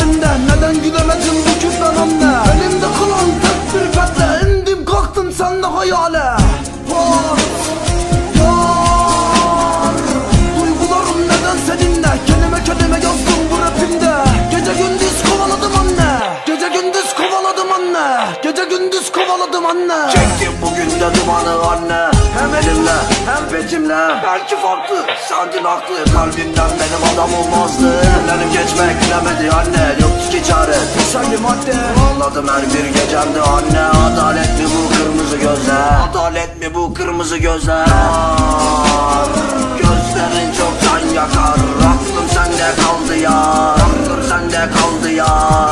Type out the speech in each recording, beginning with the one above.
üzerinde Neden gülemedin bu küfranımda Elimde kulağın tek bir petle indim kalktım sen de hayale. Kovaladım anne. Çektim bugün de dumanı anne. Hem elimle hem betimle Belki farklı sendin haklı Kalbimden benim adam olmazdı. Günlerim geçmek bilemedi anne. Yoktu ki çare teselli madde. Ağladım her bir gecemde anne. Adalet mi bu kırmızı gözler Adalet mi bu kırmızı gözler Gözlerin çok can yakar. Aklım sende kaldı yar. Aklım sende kaldı yar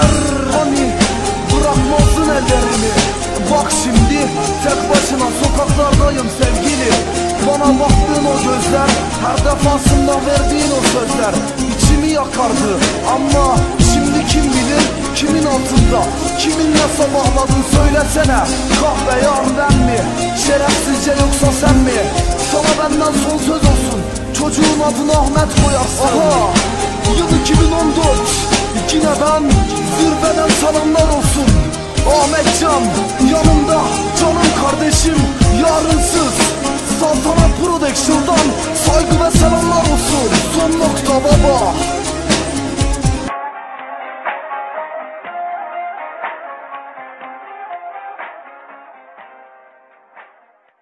gözler Her defasında verdiğin o sözler içimi yakardı. Ama şimdi kim bilir kimin altında Kiminle sabahladın söylesene. Kahve yar ben mi Şerefsizce yoksa sen mi? Sana benden son söz olsun Çocuğun adını Ahmet koyarsın. Aha! Yıl 2014 Yine ben zirveden selamlar olsun. Ahmetcan yanımda canım kardeşim yarınsız. Saltanat Production'dan bom.